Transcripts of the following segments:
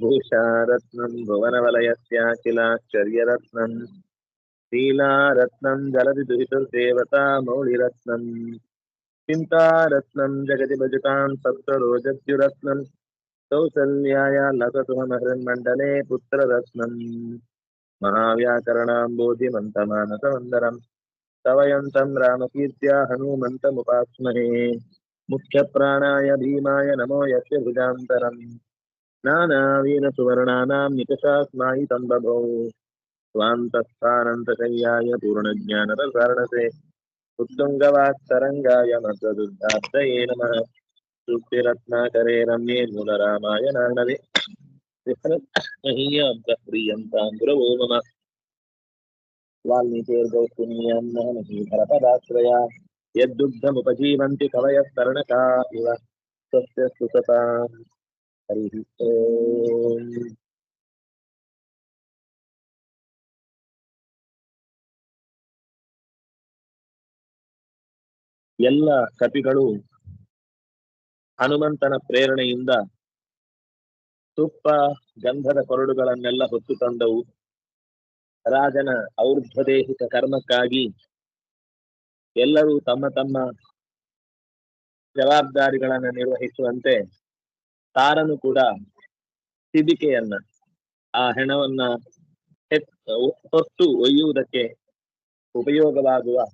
भूषारत्नं भुवनवलयस्याखिलाश्चर्यरत्नं शीलारत्नं जलति दुहितुर्देवता मौलिरत्नं चिन्तारत्नं जगति भजतां सप्तरोजद्युरत्नं कौसल्याय लततुह महृन्मण्डले पुत्ररत्नं महाव्याकरणां बोधिमन्तमानसमन्दरं रामकीर्त्या हनुमन्तमुपास्महे मुख्यप्राणाय भीमाय नमो यस्य भुजान्तरम्। नानावीन नानावीरसुवर्णानां निकषा स्नायितं बभौ स्वान्तस्थानन्तशय्याय पूर्णज्ञानरसारणसे उत्तुङ्गवात्सरङ्गाय मद्वदुद्धात्तये नमः। सुप्तिरत्नाकरे रम्ये मूलरामाय नाणवे महीयाब्दप्रियन्तां गुरवो मम। वाल्मीकिर्गौस्तुनीयां यद्दुग्धमुपजीवन्ति कवयस्तरणका इव स्वस्य सुसताम्। हरिः ओम् ಎಲ್ಲ ಕಪಿಗಳು ಹನುಮಂತನ ಪ್ರೇರಣೆಯಿಂದ ತುಪ್ಪ ಗಂಧದ ಕೊರಡುಗಳನ್ನೆಲ್ಲ ಹೊತ್ತು ತಂದವು ರಾಜನ ಔರ್ಧ್ವದೇಹಿಕ ಕರ್ಮಕ್ಕಾಗಿ ಎಲ್ಲರೂ ತಮ್ಮ ತಮ್ಮ ಜವಾಬ್ದಾರಿಗಳನ್ನು ನಿರ್ವಹಿಸುವಂತೆ ತಾರನು ಕೂಡ ಸಿಬಿಕೆಯನ್ನ ಆ ಹೆಣವನ್ನ ಹೆತ್- ಹೊತ್ತು ಒಯ್ಯುವುದಕ್ಕೆ ಉಪಯೋಗವಾಗುವ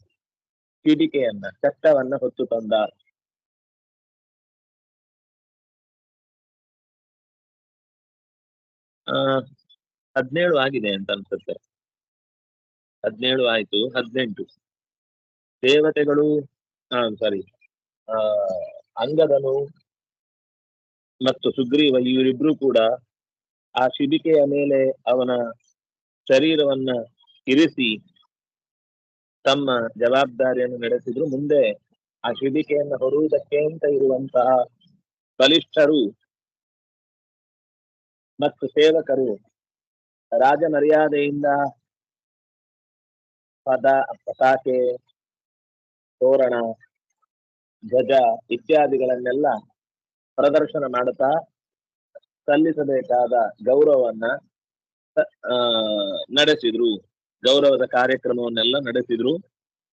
ಸಿಬಿಕೆಯನ್ನ ಚಟ್ಟವನ್ನ ಹೊತ್ತು ತಂದ. ಆ, ಹದಿನೇಳು ಆಗಿದೆ ಅಂತ ಅನ್ಸುತ್ತೆ. ಹದಿನೇಳು ಆಯ್ತು, ಹದಿನೆಂಟು. ದೇವತೆಗಳು ಹಾ ಸಾರಿ ಆ, ಅಂಗದನು ಮತ್ತು ಸುಗ್ರೀವ ಇವರಿಬ್ರು ಕೂಡ ಆ ಶಿಬಿಕೆಯ ಮೇಲೆ ಅವನ ಶರೀರವನ್ನ ಇರಿಸಿ ತಮ್ಮ ಜವಾಬ್ದಾರಿಯನ್ನು ನಡೆಸಿದ್ರು. ಮುಂದೆ ಆ ಶಿಬಿಕೆಯನ್ನು ಹೊರುವುದಕ್ಕೆ ಅಂತ ಇರುವಂತಹ ಬಲಿಷ್ಠರು ಮತ್ತು ಸೇವಕರು ರಾಜ ಮರ್ಯಾದೆಯಿಂದ ಪದ, ಪತಾಕೆ, ತೋರಣ, ಧ್ವಜ ಇತ್ಯಾದಿಗಳನ್ನೆಲ್ಲ ಪ್ರದರ್ಶನ ಮಾಡುತ್ತಾ ಸಲ್ಲಿಸಬೇಕಾದ ಗೌರವವನ್ನ ನಡೆಸಿದ್ರು. ಗೌರವದ ಕಾರ್ಯಕ್ರಮವನ್ನೆಲ್ಲ ನಡೆಸಿದ್ರು.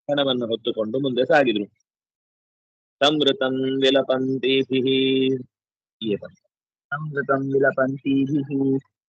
ಹಣವನ್ನು ಹೊತ್ತುಕೊಂಡು ಮುಂದೆ ಸಾಗಿದ್ರು. ಸಂವೃತಂ ವಿಲಪಂತೀಭಿ. ಈ ಪದ.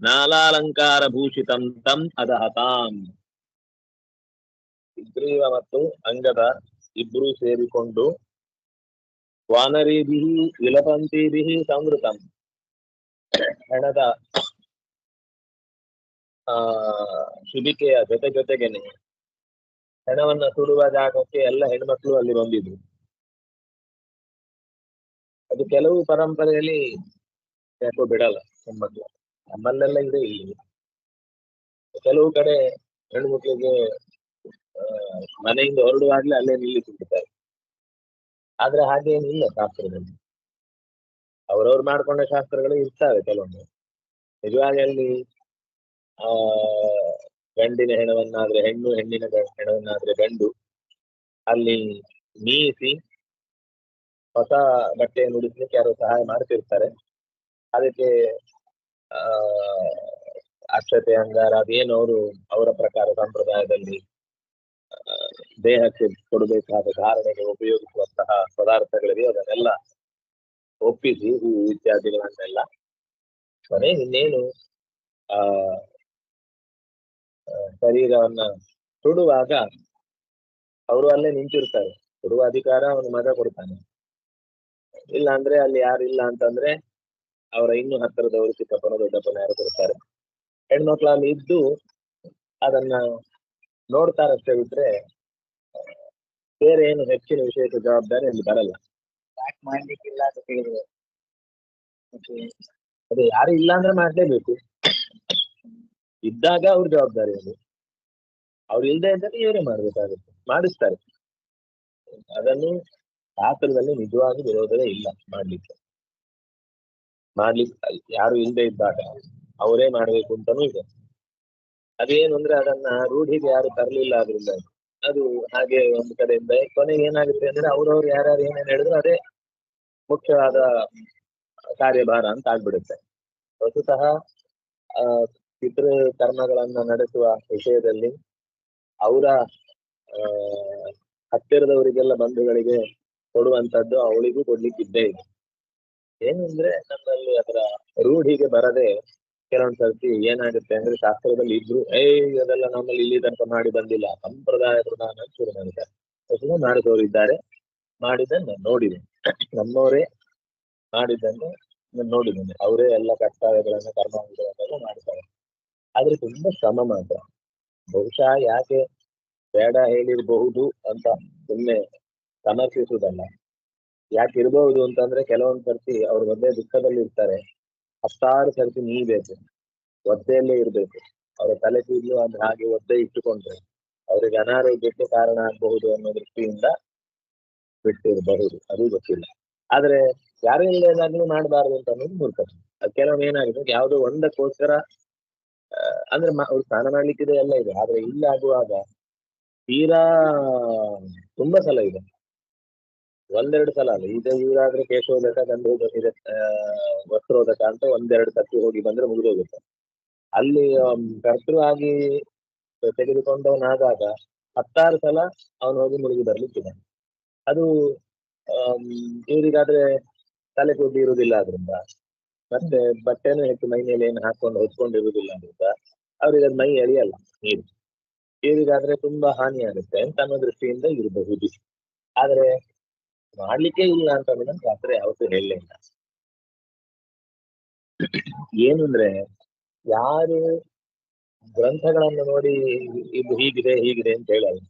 ನದ್ಯಾಹ ಭೂಷಿತಂ ತಂ ಅದಹತಾಂ ಸುಗ್ರೀವ ಮತ್ತು ಅಂಗದ ಇಬ್ರು ಸೇರಿಕೊಂಡು ವಾನರೀಭಿ ವಿಲಪಂತೀಭಿ ಸಂವೃತಂ. ಹೆಣದ, ಆ, ಶುಭಿಕೆಯ ಜೊತೆ ಜೊತೆಗೇನೆ ಹೆಣವನ್ನ ಸುಡುವ ಜಾಗಕ್ಕೆ ಎಲ್ಲ ಹೆಣ್ಮಕ್ಳು ಅಲ್ಲಿ ಬಂದಿದ್ರು. ಅದು ಕೆಲವು ಪರಂಪರೆಯಲ್ಲಿ ಯಾಕೋ ಬಿಡಲ್ಲ ಹೆಣ್ಮಕ್ಳು ನಮ್ಮಲ್ಲೆಲ್ಲ ಇದೆ ಇಲ್ಲಿ. ಕೆಲವು ಕಡೆ ಹೆಣ್ಣು ಮಕ್ಕಳಿಗೆ ಮನೆಯಿಂದ ಹೊರಡುವಾಗ್ಲೇ ಅಲ್ಲೇ ನಿಲ್ಲಿಸಿಬಿಡ್ತಾರೆ. ಆದ್ರೆ ಹಾಗೇನಿಲ್ಲ ಶಾಸ್ತ್ರದಲ್ಲಿ. ಅವ್ರವ್ರು ಮಾಡ್ಕೊಂಡ ಶಾಸ್ತ್ರಗಳು ಇರ್ತವೆ ಕೆಲವೊಮ್ಮೆ. ನಿಜವಾಗಿ ಅಲ್ಲಿ ಆ, ಗಂಡಿನ ಹೆಣವನ್ನಾದ್ರೆ ಹೆಣ್ಣು, ಹೆಣ್ಣಿನ ಹೆಣವನ್ನಾದ್ರೆ ಗಂಡು, ಅಲ್ಲಿ ಮೀಸಿ ಹೊಸ ಬಟ್ಟೆಯನ್ನು ಉಡಿಸ್ಲಿಕ್ಕೆ ಯಾರು ಸಹಾಯ ಮಾಡ್ತಿರ್ತಾರೆ. ಅದಕ್ಕೆ ಅಕ್ಷತೆ ಅಂಗಾರ, ಅದೇನು ಅವರು, ಅವರ ಪ್ರಕಾರ ಸಂಪ್ರದಾಯದಲ್ಲಿ ದೇಹಕ್ಕೆ ಕೊಡಬೇಕಾದ ಧಾರಣೆಗೆ ಉಪಯೋಗಿಸುವಂತಹ ಪದಾರ್ಥಗಳಿವೆ, ಅದನ್ನೆಲ್ಲ ಒಪ್ಪಿಸಿ ಹೂವು ಇತ್ಯಾದಿಗಳನ್ನೆಲ್ಲ. ಕೊನೆ ಇನ್ನೇನು, ಆ ಶರೀರವನ್ನ ಸುಡುವಾಗ ಅವರು ಅಲ್ಲೇ ನಿಂತಿರ್ತಾರೆ. ಸುಡುವ ಅಧಿಕಾರ ಅವನ ಮಗ ಕೊಡ್ತಾನೆ. ಇಲ್ಲ ಅಂದ್ರೆ ಅಲ್ಲಿ ಯಾರು ಇಲ್ಲ ಅಂತಂದ್ರೆ ಅವರ ಇನ್ನು ಹತ್ತಿರದವರು ಚಿಕ್ಕಪ್ಪನ ದೊಡ್ಡಪ್ಪನ ಯಾರು ಕೊಡ್ತಾರೆ? ಹೆಣ್ಮಕ್ಳು ಅಲ್ಲಿ ಇದ್ದು ಅದನ್ನ ನೋಡ್ತಾರಷ್ಟೇ ಬಿಟ್ರೆ ಬೇರೆ ಏನು ಹೆಚ್ಚಿನ ವಿಷಯಕ್ಕೆ ಜವಾಬ್ದಾರಿ ಅಲ್ಲಿ ಬರಲ್ಲ. ಮಾಡ್ಲಿಕ್ಕಿಲ್ಲ ಅಂತ ಹೇಳಿದ್ರು ಅದೇ ಯಾರು ಇಲ್ಲ ಅಂದ್ರೆ ಮಾಡ್ಲೇಬೇಕು. ಇದ್ದಾಗ ಅವ್ರ ಜವಾಬ್ದಾರಿ ಅದು. ಅವ್ರು ಇಲ್ಲದೆ ಇದ್ದರೆ ಇವರೇ ಮಾಡ್ಬೇಕಾಗುತ್ತೆ. ಮಾಡಿಸ್ತಾರೆ. ಅದನ್ನು ಶಾಸ್ತ್ರದಲ್ಲಿ ನಿಜವಾಗಿ ವಿರೋಧವೇ ಇಲ್ಲ ಮಾಡ್ಲಿಕ್ಕೆ. ಮಾಡ್ಲಿಕ್ಕೆ ಯಾರು ಇಲ್ಲದೆ ಇದ್ದಾಗ ಅವರೇ ಮಾಡ್ಬೇಕು ಅಂತಾನೂ ಇದೆ. ಅದೇನು ಅಂದ್ರೆ ಅದನ್ನ ರೂಢಿಗೆ ಯಾರು ತರಲಿಲ್ಲ ಆದ್ರಿಂದ ಅದು ಹಾಗೆ ಒಂದು ಕಡೆಯಿಂದ ಕೊನೆಗೆ ಏನಾಗುತ್ತೆ ಅಂದ್ರೆ ಅವ್ರವ್ರು ಯಾರ್ಯಾರು ಏನೇನು ಹೇಳಿದ್ರು ಅದೇ ಮುಖ್ಯವಾದ ಕಾರ್ಯಭಾರ ಅಂತ ಆಗ್ಬಿಡುತ್ತೆ. ವಸ್ತುತಃ, ಆ, ಪಿತೃ ಕರ್ಮಗಳನ್ನ ನಡೆಸುವ ವಿಷಯದಲ್ಲಿ ಅವರ, ಆ, ಹತ್ತಿರದವರಿಗೆಲ್ಲ ಬಂಧುಗಳಿಗೆ ಕೊಡುವಂತದ್ದು ಅವಳಿಗೂ ಕೊಡ್ಲಿಕ್ಕಿದ್ದೇ ಇದೆ. ಏನಂದ್ರೆ ನಮ್ಮಲ್ಲಿ ಅದರ ರೂಢಿಗೆ ಬರದೆ ಕೆಲವೊಂದ್ ಸರ್ತಿ ಏನಾಗುತ್ತೆ ಅಂದ್ರೆ ಶಾಸ್ತ್ರದಲ್ಲಿ ಇದ್ರು, ಏ, ಅದೆಲ್ಲ ನಮ್ಮಲ್ಲಿ ಇಲ್ಲಿ ತನಕ ಮಾಡಿ ಬಂದಿಲ್ಲ ಸಂಪ್ರದಾಯ ಪ್ರಧಾನ ಶುರು ಮಾಡಿದ್ದಾರೆ ಮಾಡಿದವರು ಇದ್ದಾರೆ, ಮಾಡಿದ್ದನ್ನು ನೋಡಿದೆ ನಮ್ಮವರೇ ಮಾಡಿದ್ದನ್ನು ನಾನು ನೋಡಿದ್ದೇನೆ. ಅವರೇ ಎಲ್ಲ ಕರ್ತವ್ಯಗಳನ್ನ ಕರ್ಮಾಂಗಗಳನ್ನೆಲ್ಲ ಮಾಡ್ತಾರೆ. ಆದ್ರೆ ತುಂಬಾ ಶ್ರಮ ಮಾತ್ರ. ಬಹುಶಃ ಯಾಕೆ ಬೇಡ ಹೇಳಿರಬಹುದು ಅಂತ ಸುಮ್ಮನೆ ಸಮರ್ಥಿಸುವುದಲ್ಲ. ಯಾಕೆ ಇರಬಹುದು ಅಂತಂದ್ರೆ ಕೆಲವೊಂದ್ ಸರ್ತಿ ಅವ್ರ ಒದ್ದೆ ದುಃಖದಲ್ಲಿ ಇರ್ತಾರೆ. ಹತ್ತಾರು ಸರ್ತಿ ನೀಬೇಕು ಒದ್ದೆಯಲ್ಲೇ ಇರ್ಬೇಕು. ಅವರ ತಲೆ ಕೂದಲು ಅಂದ್ರೆ ಹಾಗೆ ಒದ್ದೆ ಇಟ್ಟುಕೊಂಡ್ರೆ ಅವರಿಗೆ ಅನಾರೋಗ್ಯಕ್ಕೆ ಕಾರಣ ಆಗಬಹುದು ಅನ್ನೋ ದೃಷ್ಟಿಯಿಂದ ಬಿಟ್ಟಿರಬಹುದು. ಅದು ಗೊತ್ತಿಲ್ಲ. ಆದ್ರೆ ಯಾರು ಇಲ್ಲದಾಗ್ಲೂ ಮಾಡಬಾರ್ದು ಅಂತ ಅನ್ನೋದು ಮೂರ್ಖತೆ. ಅದು ಕೆಲವೊಮ್ಮೆ ಏನಾಗಿದೆ, ಯಾವುದೋ ಒಂದಕ್ಕೋಸ್ಕರ ಅಂದ್ರೆ ಅವ್ರು ಸ್ನಾನ ಮಾಡ್ಲಿಕ್ಕಿದೆ ಎಲ್ಲ ಇದೆ. ಆದ್ರೆ ಇಲ್ಲ ಆಗುವಾಗ ತೀರಾ ತುಂಬಾ ಸಲ ಇದೆ. ಒಂದೆರಡು ಸಲ ಅಲ್ಲ. ಈಗ ಇವರಾದ್ರೆ ಕೇಶೋದಕ ಗಂಧೋದಕ ವಸ್ತ್ರೋದಕ ಅಂತ ಒಂದೆರಡು ಸತಿ ಹೋಗಿ ಬಂದ್ರೆ ಮುಗಿದೋಗುತ್ತೆ. ಅಲ್ಲಿ ಕರ್ತೃ ಆಗಿ ತೆಗೆದುಕೊಂಡವನಾದಾಗ ಹತ್ತಾರು ಸಲ ಅವನು ಹೋಗಿ ಮುಳುಗಿ ಬರ್ಲಿಕ್ಕಿದೆ. ಅದು ಇವರಿಗಾದ್ರೆ ತಲೆ ಕೂದಲು ಇರುವುದಿಲ್ಲ ಅದ್ರಿಂದ ಮತ್ತೆ ಬಟ್ಟೆನೂ ಹೆಚ್ಚು ಮೈ ಮೇಲೆ ಏನು ಹಾಕೊಂಡು ಹೊತ್ಕೊಂಡಿರುವುದಿಲ್ಲ ಅಂತ ಅವ್ರಿಗೆ ಅದು ಮೈ ಎಳಿಯಲ್ಲ ನೀರು. ಇವರಿಗಾದ್ರೆ ತುಂಬಾ ಹಾನಿ ಆಗುತ್ತೆ ಅಂತ ಅನ್ನೋ ದೃಷ್ಟಿಯಿಂದ ಇರಬಹುದು. ಆದ್ರೆ ಮಾಡ್ಲಿಕ್ಕೆ ಇಲ್ಲ ಅಂತ ಅನ್ನೋದನ್ನ ಶಾಸ್ತ್ರ ಯಾವತ್ತೂ ಹೇಳಲೇ ಇಲ್ಲ ಏನು ಅಂದ್ರೆ, ಯಾರು ಗ್ರಂಥಗಳನ್ನು ನೋಡಿ ಇದು ಹೀಗಿದೆ ಹೀಗಿದೆ ಅಂತ ಹೇಳಲ್ಲ.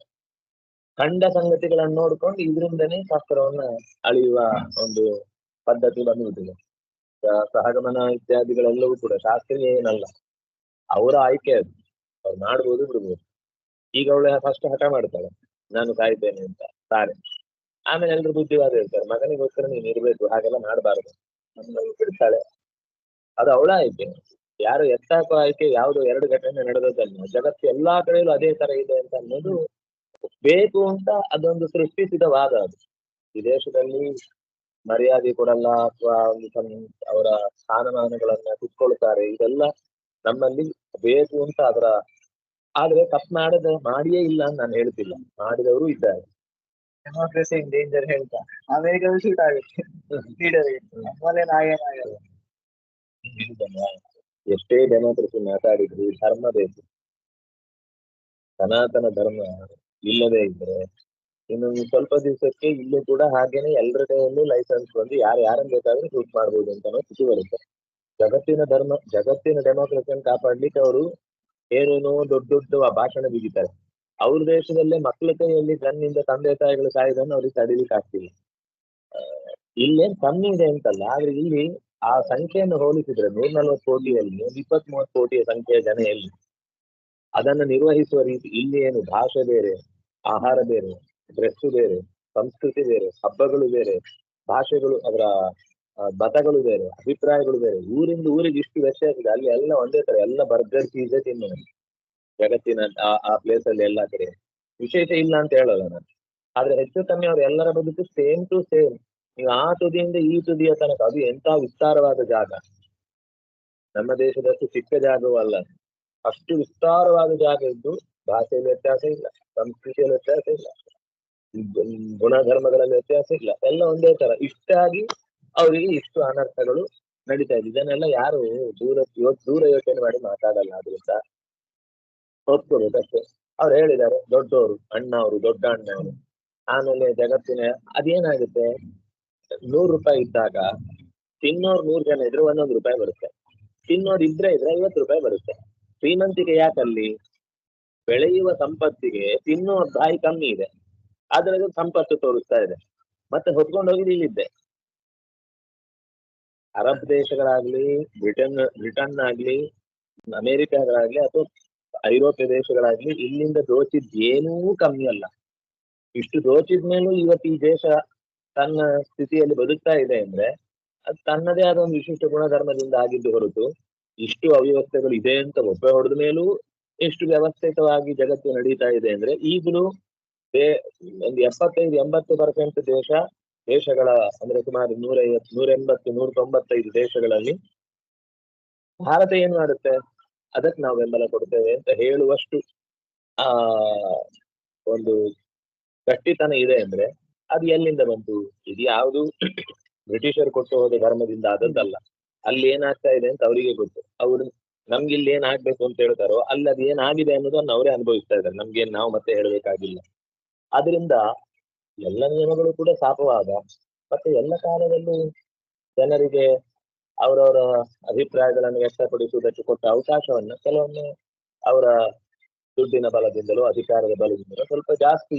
ಕಂಡ ಸಂಗತಿಗಳನ್ನು ನೋಡ್ಕೊಂಡು ಇದರಿಂದನೇ ಶಾಸ್ತ್ರವನ್ನ ಅಳಿಯುವ ಒಂದು ಪದ್ಧತಿ ಬಂದ್ಬಿಟ್ಟಿದೆ. ಸಹಗಮನ ಇತ್ಯಾದಿಗಳೆಲ್ಲವೂ ಕೂಡ ಶಾಸ್ತ್ರೀಯ ಏನಲ್ಲ. ಅವರ ಆಯ್ಕೆ ಅದು. ಅವ್ರು ಮಾಡ್ಬೋದು ಬಿಡ್ಬೋದು. ಈಗ ಅವಳು ಫಸ್ಟ್ ಹಠ ಮಾಡ್ತಾಳೆ. ನಾನು ಕಾಯ್ತೇನೆ ಅಂತ ತಾರೆ ಆಮೇಲೆ ಎಲ್ರು ಬುದ್ಧಿವಾದ ಇರ್ತಾರೆ. ಮಗನಿಗೋಸ್ಕರ ನೀನ್ ಇರ್ಬೇಕು, ಹಾಗೆಲ್ಲ ಮಾಡಬಾರ್ದು. ಬಿಡ್ತಾಳೆ ಅದು ಅವಳ ಆಯ್ಕೆ. ಯಾರು ಎತ್ತಾಕ ಆಯ್ಕೆ, ಯಾವ್ದು ಎರಡು ಘಟನೆ ನಡೆದದಲ್ಲ ಜಗತ್ತು ಎಲ್ಲಾ ಕಡೆಯಲ್ಲೂ ಅದೇ ತರ ಇದೆ ಅಂತ ಅನ್ನೋದು ಬೇಕು ಅಂತ ಅದೊಂದು ಸೃಷ್ಟಿಸಿದ ವಾದ ಅದು. ಈ ದೇಶದಲ್ಲಿ ಮರ್ಯಾದೆ ಕೊಡಲ್ಲ ಅಥವಾ ಒಂದು ತಮ್ಮ ಅವರ ಸ್ಥಾನಮಾನಗಳನ್ನ ಕುತ್ಕೊಳ್ತಾರೆ. ಇದೆಲ್ಲ ನಮ್ಮಲ್ಲಿ ಬೇಕು ಅಂತ ಅದರ, ಆದ್ರೆ ತಪ್ಪು ಮಾಡದ ಮಾಡಿಯೇ ಇಲ್ಲ ಅಂತ ನಾನು ಹೇಳ್ತಿಲ್ಲ. ಮಾಡಿದವರು ಇದ್ದಾರೆ. ಡೆಮೋಕ್ರಸಿ ಇನ್ ಡೇಂಜರ್ ಹೇಳ್ತಾ. ಅಮೆರಿಕದಲ್ಲಿ ಶೂಟ್ ಆಗುತ್ತೆ. ಲೀಡರ್ ನಮ್ಮಲ್ಲೇನು ಹಾಗೇನಾಗಲ್ಲ? ಎಷ್ಟೇ ಡೆಮೋಕ್ರಸಿ ಮಾತಾಡಿದ್ರು ಧರ್ಮ ಬೇಕು ಸನಾತನ ಧರ್ಮ ಇಲ್ಲದೆ ಇದ್ರೆ ಇನ್ನು ಸ್ವಲ್ಪ ದಿವಸಕ್ಕೆ ಇಲ್ಲೂ ಕೂಡ ಹಾಗೇನೆ ಎಲ್ಲರ ಕೈಯಲ್ಲೂ ಲೈಸೆನ್ಸ್ ಬಂದು ಯಾರು ಯಾರನ್ನ ಬೇಕಾದ್ರೂ ಶೂಟ್ ಮಾಡ್ಬೋದು ಅಂತ ಸ್ಥಿತಿ ಬರುತ್ತೆ. ಜಗತ್ತಿನ ಧರ್ಮ ಜಗತ್ತಿನ ಡೆಮೋಕ್ರಸಿಯನ್ನು ಕಾಪಾಡ್ಲಿಕ್ಕೆ ಅವರು ಏನೇನೋ ದೊಡ್ಡ ದೊಡ್ಡ ಭಾಷಣ ಬಿಗಿತಾರೆ. ಅವ್ರ ದೇಶದಲ್ಲೇ ಮಕ್ಕಳ ಕೈಯಲ್ಲಿ ಗನ್ನಿಂದ ತಂದೆ ತಾಯಿಗಳು ಸಾಯೋದನ್ನು ಅವ್ರಿಗೆ ತಡಿಲಿಕ್ಕೆ ಆಗ್ತಿಲ್ಲ. ಇಲ್ಲೇನ್ ಕಮ್ಮಿ ಇದೆ ಅಂತಲ್ಲ, ಆದ್ರೆ ಇಲ್ಲಿ ಆ ಸಂಖ್ಯೆಯನ್ನು ಹೋಲಿಸಿದ್ರೆ ನೂರ ನಲ್ವತ್ತು ಕೋಟಿಯಲ್ಲಿ ನೂರ್ ಇಪ್ಪತ್ತ್ ಮೂವತ್ತು ಕೋಟಿಯ ಸಂಖ್ಯೆಯ ಜನ ಎಲ್ಲಿ? ಅದನ್ನು ನಿರ್ವಹಿಸುವ ರೀತಿ ಇಲ್ಲಿ ಏನು ಭಾಷೆ ಬೇರೆ, ಆಹಾರ ಬೇರೆ ಡ್ರೆಸ್ ಬೇರೆ, ಸಂಸ್ಕೃತಿ ಬೇರೆ, ಹಬ್ಬಗಳು ಬೇರೆ, ಭಾಷೆಗಳು ಅದರ ಬತಗಳು ಬೇರೆ, ಅಭಿಪ್ರಾಯಗಳು ಬೇರೆ. ಊರಿಂದ ಊರಿಗೆ ಇಷ್ಟು ವ್ಯತ್ಯಾಸ ಇದೆ. ಅಲ್ಲಿ ಎಲ್ಲ ಒಂದೇ ತರ ಎಲ್ಲ ಬರ್ಗರ್ ಪಿಜ್ಜಾ ತಿನ್ನೋದು ಜಗತ್ತಿನ, ಆ ಆ ಪ್ಲೇಸ್ ಅಲ್ಲಿ ಎಲ್ಲಾ ಕಡೆ ವಿಶೇಷ ಇಲ್ಲ ಅಂತ ಹೇಳಲ್ಲ ನಾನು. ಆದ್ರೆ ಹೆಚ್ಚು ಕಮ್ಮಿ ಅವ್ರು ಎಲ್ಲರ ಬದುಕು ಸೇಮ್ ಟು ಸೇಮ್ ನೀವು ಆ ತುದಿಯಿಂದ ಈ ತುದಿಯ ತನಕ ಅದು ಎಂತ ವಿಸ್ತಾರವಾದ ಜಾಗ. ನಮ್ಮ ದೇಶದಷ್ಟು ಚಿಕ್ಕ ಜಾಗವೂ ಅಲ್ಲ. ಅಷ್ಟು ವಿಸ್ತಾರವಾದ ಜಾಗ ಇದ್ದು ಭಾಷೆಯಲ್ಲಿ ವ್ಯತ್ಯಾಸ ಇಲ್ಲ, ಸಂಸ್ಕೃತಿಯಲ್ಲಿ ವ್ಯತ್ಯಾಸ ಇಲ್ಲ, ಗುಣಧರ್ಮಗಳಲ್ಲಿ ವ್ಯತ್ಯಾಸ ಇಲ್ಲ. ಎಲ್ಲ ಒಂದೇ ತರ. ಇಷ್ಟಾಗಿ ಅವರಿಗೆ ಇಷ್ಟು ಅನರ್ಥಗಳು ನಡೀತಾ ಇದೆ. ಇದನ್ನೆಲ್ಲ ಯಾರು ದೂರ ದೂರ ಯೋಚನೆ ಮಾಡಿ ಮಾತಾಡಲ್ಲ ಆದ್ರಿಂದ ಒಪ್ಕೋಬೇಕಷ್ಟೇ ಅವ್ರು ಹೇಳಿದ್ದಾರೆ ದೊಡ್ಡವರು ಅಣ್ಣ ಅವರು ದೊಡ್ಡ ಅಣ್ಣ ಅವರು ಆಮೇಲೆ ಜಗತ್ತಿನ ಅದೇನಾಗುತ್ತೆ? ನೂರು ರೂಪಾಯಿ ಇದ್ದಾಗ ತಿನ್ನೋರು ನೂರು ಜನ ಇದ್ರೆ ಒಂದೊಂದು ರೂಪಾಯಿ ಬರುತ್ತೆ. ತಿನ್ನೋರು ಇದ್ರೆ ಇದ್ರೆ ಐವತ್ತು ರೂಪಾಯಿ ಬರುತ್ತೆ. ಶ್ರೀಮಂತಿಗೆ ಯಾಕಲ್ಲಿ ಬೆಳೆಯುವ ಸಂಪತ್ತಿಗೆ ತಿನ್ನೋ ಬಾಯಿ ಕಮ್ಮಿ ಇದೆ. ಆದ್ರೆ ಅದು ಸಂಪತ್ತು ತೋರಿಸ್ತಾ ಇದೆ. ಮತ್ತೆ ಹೊತ್ಕೊಂಡು ಹೋಗಿದ್ದು ಇಲ್ಲಿದ್ದೆ ಅರಬ್ ದೇಶಗಳಾಗ್ಲಿ, ಬ್ರಿಟನ್ ಬ್ರಿಟನ್ ಆಗ್ಲಿ, ಅಮೆರಿಕಾಗಳಾಗ್ಲಿ, ಅಥವಾ ಐರೋಪ್ಯ ದೇಶಗಳಾಗ್ಲಿ ಇಲ್ಲಿಂದ ದೋಚಿದ್ ಏನೂ ಕಮ್ಮಿ ಅಲ್ಲ. ಇಷ್ಟು ದೋಚಿದ ಮೇಲೂ ಇವತ್ತು ಈ ದೇಶ ತನ್ನ ಸ್ಥಿತಿಯಲ್ಲಿ ಬದುಕ್ತಾ ಇದೆ ಅಂದ್ರೆ ಅದು ತನ್ನದೇ ಆದ ಒಂದು ವಿಶಿಷ್ಟ ಗುಣಧರ್ಮದಿಂದ ಆಗಿದ್ದು ಹೊರತು ಇಷ್ಟು ಅವ್ಯವಸ್ಥೆಗಳು ಇದೆ ಅಂತ ಒಬ್ಬ ಹೊಡೆದ ಮೇಲೂ ಎಷ್ಟು ವ್ಯವಸ್ಥಿತವಾಗಿ ಜಗತ್ತು ನಡೀತಾ ಇದೆ ಅಂದ್ರೆ ಈಗಲೂ ಒಂದು ಎಪ್ಪತ್ತೈದು, ಎಂಬತ್ತು ಪರ್ಸೆಂಟ್ ದೇಶ ದೇಶಗಳ ಅಂದ್ರೆ ಸುಮಾರು ನೂರ ನೂರ ಎಂಬತ್ತು ನೂರ ತೊಂಬತ್ತೈದು ದೇಶಗಳಲ್ಲಿ ಭಾರತ ಏನ್ ಮಾಡುತ್ತೆ? ಅದಕ್ಕೆ ನಾವು ಬೆಂಬಲ ಕೊಡ್ತೇವೆ ಅಂತ ಹೇಳುವಷ್ಟು, ಆ, ಒಂದು ಗಟ್ಟಿತನ ಇದೆ ಅಂದ್ರೆ ಅದು ಎಲ್ಲಿಂದ ಬಂತು? ಇದು ಯಾವುದು? ಬ್ರಿಟಿಷರು ಕೊಟ್ಟು ಹೋದ ಧರ್ಮದಿಂದ ಆದದ್ದಲ್ಲ. ಅಲ್ಲಿ ಏನಾಗ್ತಾ ಇದೆ ಅಂತ ಅವರಿಗೆ ಗೊತ್ತು. ಅವ್ರು ನಮ್ಗೆ ಇಲ್ಲಿ ಏನ್ ಆಗ್ಬೇಕು ಅಂತ ಹೇಳ್ತಾರೋ ಅಲ್ಲಿ ಅದು ಏನಾಗಿದೆ ಅನ್ನೋದನ್ನ ಅವರೇ ಅನುಭವಿಸ್ತಾ ಇದ್ದಾರೆ. ನಮ್ಗೆ ನಾವು ಮತ್ತೆ ಹೇಳಬೇಕಾಗಿಲ್ಲ. ಅದರಿಂದ ಎಲ್ಲ ನಿಯಮಗಳು ಕೂಡ ಸಾಪವಾದ. ಮತ್ತೆ ಎಲ್ಲ ಕಾಲದಲ್ಲೂ ಜನರಿಗೆ ಅವರವರ ಅಭಿಪ್ರಾಯಗಳನ್ನು ವ್ಯಕ್ತಪಡಿಸುವುದಕ್ಕೆ ಕೊಟ್ಟ ಅವಕಾಶವನ್ನ ಕೆಲವೊಮ್ಮೆ ಅವರ ದುಡ್ಡಿನ ಬಲದಿಂದಲೋ, ಅಧಿಕಾರದ ಬಲದಿಂದಲೋ ಸ್ವಲ್ಪ ಜಾಸ್ತಿ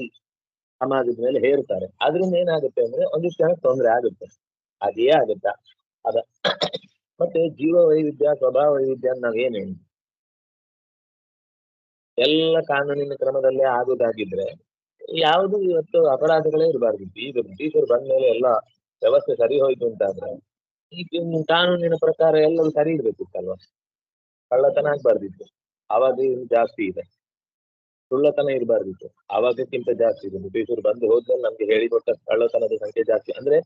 ಸಮಾಜದ ಮೇಲೆ ಹೇರುತ್ತಾರೆ. ಅದರಿಂದ ಏನಾಗುತ್ತೆ ಅಂದ್ರೆ ಒಂದಿಷ್ಟು ಜನ ತೊಂದರೆ ಆಗುತ್ತೆ. ಅದೇ ಆಗುತ್ತಾ? ಅದ ಮತ್ತೆ ಜೀವ ವೈವಿಧ್ಯ, ಸ್ವಭಾವ ವೈವಿಧ್ಯ ಅಂತ ನಾವೇನ್ ಹೇಳಿ? ಎಲ್ಲ ಕಾನೂನಿನ ಕ್ರಮದಲ್ಲೇ ಆಗುದಾಗಿದ್ರೆ ಯಾವುದು ಇವತ್ತು ಅಪರಾಧಗಳೇ ಇರಬಾರ್ದು ಈಗ ಬ್ರಿಟಿಷರು ಬಂದ ಮೇಲೆ ಎಲ್ಲ ವ್ಯವಸ್ಥೆ ಸರಿ ಹೋಯ್ತು ಅಂತಾದ್ರೆ ಈಗ ಇನ್ನು ಕಾನೂನಿನ ಪ್ರಕಾರ ಎಲ್ಲರೂ ಸರಿ ಇರ್ಬೇಕಿತ್ತಲ್ವಾ? ಕಳ್ಳತನ ಆಗ್ಬಾರ್ದಿತ್ತು. ಅವಾಗ ಇನ್ನು ಜಾಸ್ತಿ ಇದೆ? ಸುಳ್ಳತನ ಇರಬಾರ್ದಿತ್ತು. ಅವಾಗಕ್ಕಿಂತ ಜಾಸ್ತಿ ಇದೆ. ಬ್ರಿಟಿಷರು ಬಂದು ಹೋದ್ಮೇಲೆ ನಮ್ಗೆ ಹೇಳಿಕೊಟ್ಟ ಕಳ್ಳತನದ ಸಂಖ್ಯೆ ಜಾಸ್ತಿ. ಅಂದ್ರೆ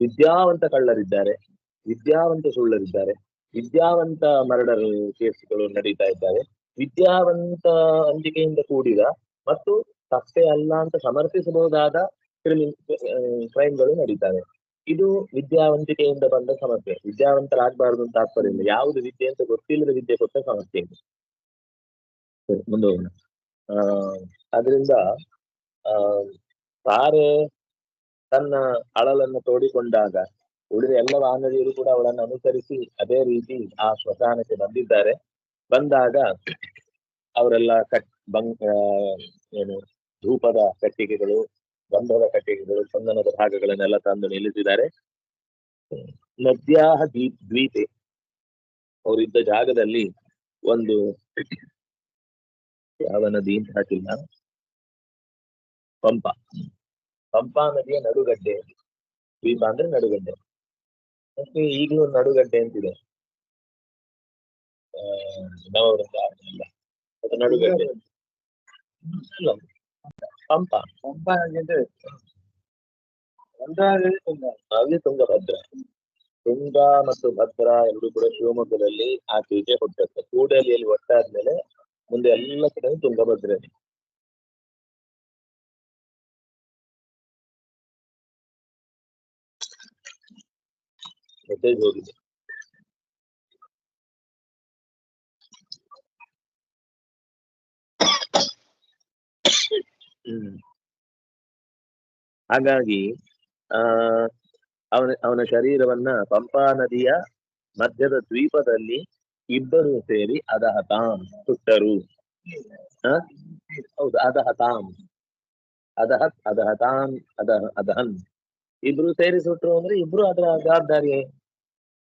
ವಿದ್ಯಾವಂತ ಕಳ್ಳರಿದ್ದಾರೆ, ವಿದ್ಯಾವಂತ ಸುಳ್ಳರಿದ್ದಾರೆ, ವಿದ್ಯಾವಂತ ಮರ್ಡರ್ ಕೇಸ್ಗಳು ನಡೀತಾ ಇದ್ದಾವೆ, ವಿದ್ಯಾವಂತ ಅಂಜಿಕೆಯಿಂದ ಕೂಡಿದ ಮತ್ತು ತಪ್ಪೇ ಅಲ್ಲ ಅಂತ ಸಮರ್ಥಿಸಬಹುದಾದ ಕ್ರಿಮಿ, ಕ್ರೈಮ್ಗಳು ನಡೀತಾವೆ. ಇದು ವಿದ್ಯಾವಂತಿಕೆಯಿಂದ ಬಂದ ಸಮಸ್ಯೆ. ವಿದ್ಯಾವಂತರಾಗಬಾರದು ಅಂತ ತಾತ್ಪರ್ಯ ಇಲ್ಲ ಯಾವುದು ವಿದ್ಯೆ ಅಂತ ಗೊತ್ತಿಲ್ಲದ ವಿದ್ಯೆ ಕೊಟ್ಟ ಸಮಸ್ಯೆ ಇದು. ಸರಿ, ಮುಂದೆ ಆ ಅದರಿಂದ ಆ ತಾರೆ ತನ್ನ ಅಳಲನ್ನು ತೋಡಿಕೊಂಡಾಗ ಉಳಿದ ಎಲ್ಲ ವಾಹನದಿಯರು ಕೂಡ ಅವಳನ್ನು ಅನುಸರಿಸಿ ಅದೇ ರೀತಿ ಆ ಸ್ಮಶಾನಕ್ಕೆ ಬಂದಿದ್ದಾರೆ. ಬಂದಾಗ ಅವರೆಲ್ಲ ಕಟ್ ಬಂಗ್ ಏನು ಧೂಪದ ಕಟ್ಟಿಗೆಗಳು ಗಂಧದ ಕಟ್ಟಿಗೆಗಳು ಚಂದನದ ಭಾಗಗಳನ್ನೆಲ್ಲ ತಂದು ನಿಲ್ಲಿಸಿದ್ದಾರೆ. ನದ್ಯಾಹ ದ್ವೀಪ್ ದ್ವೀಪೆ. ಅವರಿದ್ದ ಜಾಗದಲ್ಲಿ ಒಂದು ಯಾವ ನದಿ ಅಂತ ಹಾಕಿಲ್ಲ. ಪಂಪ. ಪಂಪಾ ನದಿಯ ನಡುಗಡ್ಡೆ. ದ್ವೀಪ ಅಂದ್ರೆ ನಡುಗಡ್ಡೆ. ಮತ್ತೆ ಈಗಲೂ ನಡುಗಡ್ಡೆ ಅಂತಿದೆ. ಅದು ನಡುಗಡ್ಡೆ. ಪಂಪ. ಸಂಪಾದನೆ ಒಂದಾಗಲಿ ತುಂಗ. ಹಾಗೆ ತುಂಗಭದ್ರ ತುಂಗ ಮತ್ತು ಭದ್ರ ಎರಡು ಕೂಡ ಶಿವಮೊಗ್ಗದಲ್ಲಿ ಆಚೆಗೆ ಹುಟ್ಟುತ್ತೆ ಕೂಡಲಿಯಲ್ಲಿ ಒಟ್ಟಾದ್ಮೇಲೆ ಮುಂದೆ ಎಲ್ಲ ಕಡೆ ತುಂಗಭದ್ರೆ ಹೋಗಿದೆ ಹಾಗಾಗಿ ಅವನ ಅವನ ಶರೀರವನ್ನ ಪಂಪಾ ನದಿಯ ಮಧ್ಯದ ದ್ವೀಪದಲ್ಲಿ ಇಬ್ಬರು ಸೇರಿ ಅದಹತಾಂ ಸುಟ್ಟರು? ಹೌದು ಅದಹತಾಂ ಅದಹತ್ ಅದಹತಾಂ ಅದ ಅದಹನ್ ಇಬ್ರು ಸೇರಿ ಸುಟ್ರು ಅಂದ್ರೆ ಇಬ್ರು ಅದರ ಜವಾಬ್ದಾರಿ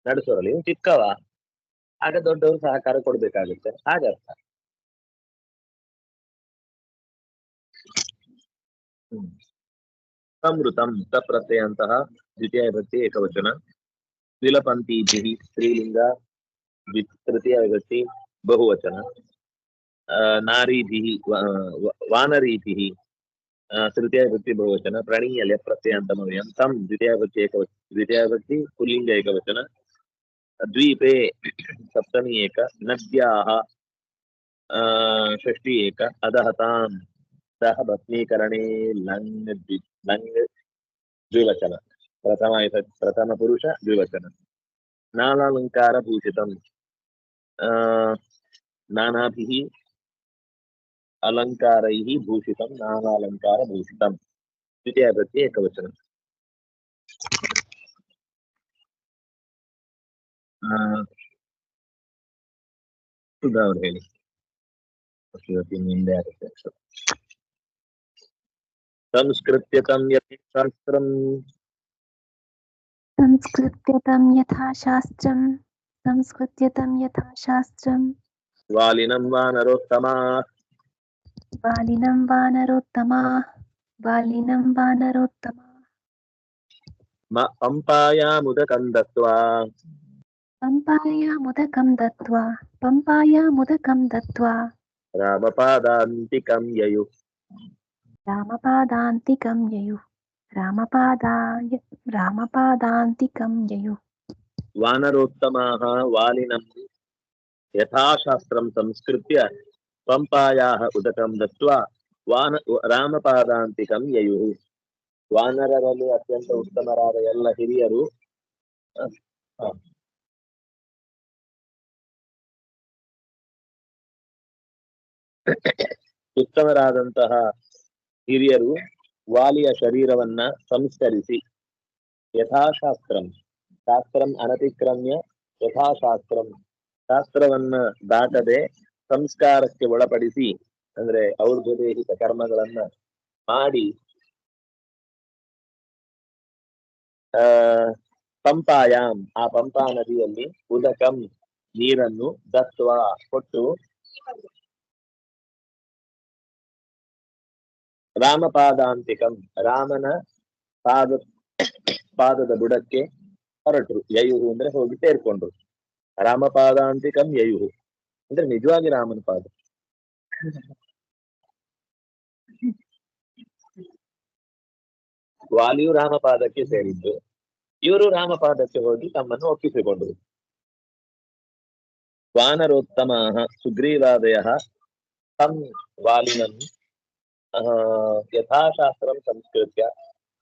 ನಡೆಸೋರಲ್ಲಿ. ಚಿಕ್ಕವ. ಆಗ ದೊಡ್ಡವರು ಸಹಕಾರ ಕೊಡ್ಬೇಕಾಗುತ್ತೆ. ಹಾಗರ್ಥ. అమృతం త ప్రత్యయంత ద్వితీయ విభక్తి ఏకవచన ద్విలపంతీభి స్త్రీలింగ తృతీయ విభక్తి బహువచన నారీభి వానరీభి तृतीय विभक्ति बहुवचन। प्रणीय लय प्रत्ययन्तम तम द्वितीय विभक्ति एकवचन। द्वितीय विभक्ति पुलिंग एक वचन द्वीपे सप्तमी एक, नद्या षष्टी एक अदहता ಆ, ಷಷ್ಠಿ ಏಕ ಅದಹತಾಂ ಸಹ ಭಸ್ಮೀಕರಣೆ ಲಂಗ್ ದ್ವಿ ಲಂಗ್ ದ್ವಿವಚನ ಪ್ರಥಮ ಇತ- ಪ್ರಥಮ ಪುರುಷ ದ್ವಿವಚನ ನಾನಾಲಂಕಾರ ಭೂಷಿತಂ ಆ, ನಾನಾಭಿः अलङ्कारैः भूषितं नानालङ्कारभूषितं द्वितीया विभक्ति एकवचनं ಆ, ಸುಧಾ ಅವ್ರು ಹೇಳಿ ಇವತ್ತಿನ ಹಿಂದೆ ಆಗುತ್ತೆ संस्कृत्यतं यति शास्त्रम्। संस्कृत्यतं यथा शास्त्रम् संस्कृत्यतं यथा शास्त्रम्। वालिनं वानरोत्तमाः बालिनं वानरोत्तमाः बालिनं वानरोत्तमाः म पम्पायामुदकं दत्त्वा। पम्पायामुदकं दत्त्वा पम्पायामुदकं दत्त्वा। रामपादान्तिकं ययुः। రామపాదాంతికం యయు రామపాదాయ రామపాదాంతికం యయు వానరోత్తమాः వాలినం యథాశాస్త్రం సంస్కృత్య పంపాయా ఉదకం దత్వా వాన రామపాదాంతికం యయు ವಾನರರಲ್ಲಿ ಅತ್ಯಂತ ಉತ್ತಮರಾದ ఎల్ల హిరియరు ಉತ್ತಮರಾದಂತಹ ಹಿರಿಯರು ವಾಲಿಯ ಶರೀರವನ್ನ ಸಂಸ್ಕರಿಸಿ. ಯಥಾಶಾಸ್ತ್ರಂ. ಶಾಸ್ತ್ರಂ ಅನತಿಕ್ರಮ್ಯ ಯಥಾಶಾಸ್ತ್ರಂ. ಶಾಸ್ತ್ರವನ್ನ ದಾಟದೆ ಸಂಸ್ಕಾರಕ್ಕೆ ಒಳಪಡಿಸಿ, ಅಂದ್ರೆ ಔರ್ಧ್ವದೇಹಿಕ ಕರ್ಮಗಳನ್ನ ಮಾಡಿ, ಆ, ಪಂಪಾಯಾಮ್, ಆ ಪಂಪಾ ನದಿಯಲ್ಲಿ ಉದಕಂ ನೀರನ್ನು ದತ್ವ ಕೊಟ್ಟು ರಾಮಪಾದಾಂತಿಕಂ ರಾಮನ ಪಾದ, ಪಾದದ ಬುಡಕ್ಕೆ ಹೊರಟರು. ಯಯುಹು ಅಂದ್ರೆ ಹೋಗಿ ಸೇರ್ಕೊಂಡ್ರು. ರಾಮಪಾದಾಂತಿಕಂ ಯಯುಹು ಅಂದ್ರೆ ನಿಜವಾಗಿ ರಾಮನ ಪಾದ. ವಾಲಿಯು ರಾಮಪಾದಕ್ಕೆ ಸೇರಿದ್ದು. ಇವರು ರಾಮಪಾದಕ್ಕೆ ಹೋಗಿ ತಮ್ಮನ್ನು ಒಪ್ಪಿಸಿಕೊಂಡರು. ವಾನರೋತ್ತಮ ಸುಗ್ರೀವಾದಯ ತಂ ವಾಲಿನಂ यथाशास्त्रं संस्कृत्य,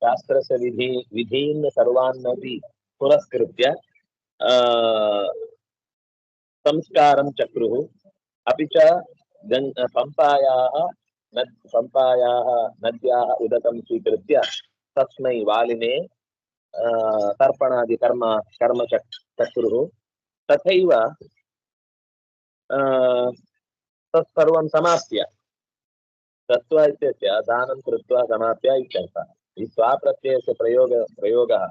शास्त्रस्य विधि, विधीन् सर्वान्नपि पुरस्कृत्य संस्कारं चक्रुः, अपि च पम्पायाः नद् पम्पायाः नद्याः उदकं स्वीकृत्य तस्मै कर्म तर्पणादिकर्म कर्मचक् चक्रुः। तथैव तत्सर्वं दत्त्वा इत्यस्य दानं कृत्वा समाप्य इत्यर्थः इ स्वाप्रत्ययस्य प्रयोग प्रयोगः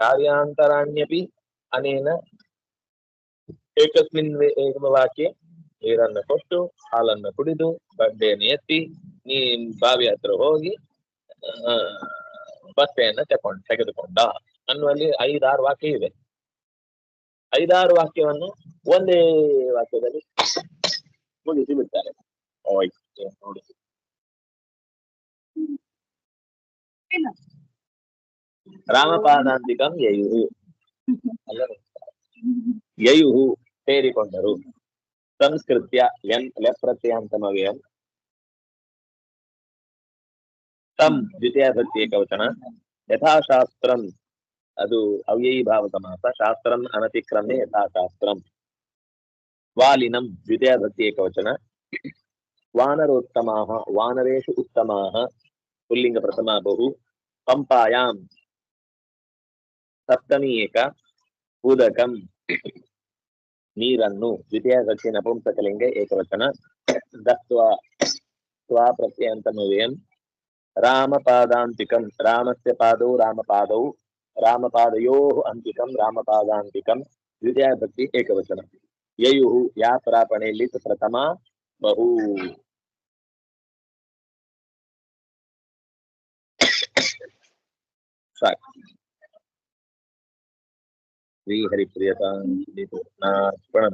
कार्यान्तराण्यपि अनेन ಏಕಸ್ಮಿನ್ ವೇ- ಏಕಮ ವಾಕ್ಯ ನೀರನ್ನ ಕೊಟ್ಟು ಹಾಲನ್ನ ಕುಡಿದು ಬಡ್ಡೆಯನ್ನು ಎತ್ತಿ ನೀ ಬಾವಿ ಹತ್ರ ಹೋಗಿ ಆ, ಬಟ್ಟೆಯನ್ನ ತಕೊಂಡ್ ತೆಗೆದುಕೊಂಡ ಅನ್ನುವಲ್ಲಿ ಐದಾರು ವಾಕ್ಯ ಇದೆ ಐದಾರು ವಾಕ್ಯವನ್ನು ಒಂದೇ ವಾಕ್ಯದಲ್ಲಿ ಮುಗಿಸಿ ಬಿಡ್ತಾರೆ ಓಯ್ ನೋಡಿ ರಾಮಪಾದಾಂತಿಕಂ ಯಯುಹು ಅಲ್ಲವೇ ಯಯುಹು ಸೇರಿಕೊಂಡರು ಸಂಸ್ಕೃತ್ಯ ಎನ್ ಲೆಪ್ರತ್ಯಾಂತಮವ್ಯಯಂ ತಂ ದ್ವಿತೀಯ ಭಕ್ತಿ ಏಕವಚನ ಯಥಾಶಾಸ್ತ್ರಂ ಅದು ಅವ್ಯಯಿ ಭಾವ ಸಮಾಸ ಶಾಸ್ತ್ರಂ ಅನತಿಕ್ರಮ್ಯ ಯಥಾಶಾಸ್ತ್ರಂ ವಾಲಿನಂ ದ್ವಿತೀಯ ಭಕ್ತಿ ಏಕವಚನ ವಾನರೋತ್ತಮಾಹ ವಾನರೇಷು ಉತ್ತಮಾಹ ಪುಲ್ಲಿಂಗ ಪ್ರಥಮ ಬಹು ಪಂಪಾಯಾಂ ಸಪ್ತಮಿ ಏಕ ಉದಕಂ ನೀರನ್ನು ದ್ವಿತೀಯ ಭಕ್ತಿ ನಪುಂಸಕಲಿಂಗ ಏಕವಚನ ದತ್ವ ಸ್ವಾ ಪ್ರತ್ಯಂತಮವ್ಯಯಂ ರಾಮಪಾದಾಂತಿಕಂ ರಾಮಸ್ಯ ಪಾದೌ ರಾಮಪಾದೌ ರಾಮಪಾದಯೋಃ ಅಂತಿಕಂ ರಾಮಪಾದಾಂತಿಕಂ ದ್ವಿತೀಯ ಭಕ್ತಿ ಏಕವಚನ ಯಯುಃ ಯಾ ಪ್ರಾಪಣೆಯಲ್ಲಿ ಪ್ರಥಮ ಬಹು sak hari hari priyatan itu nah pernah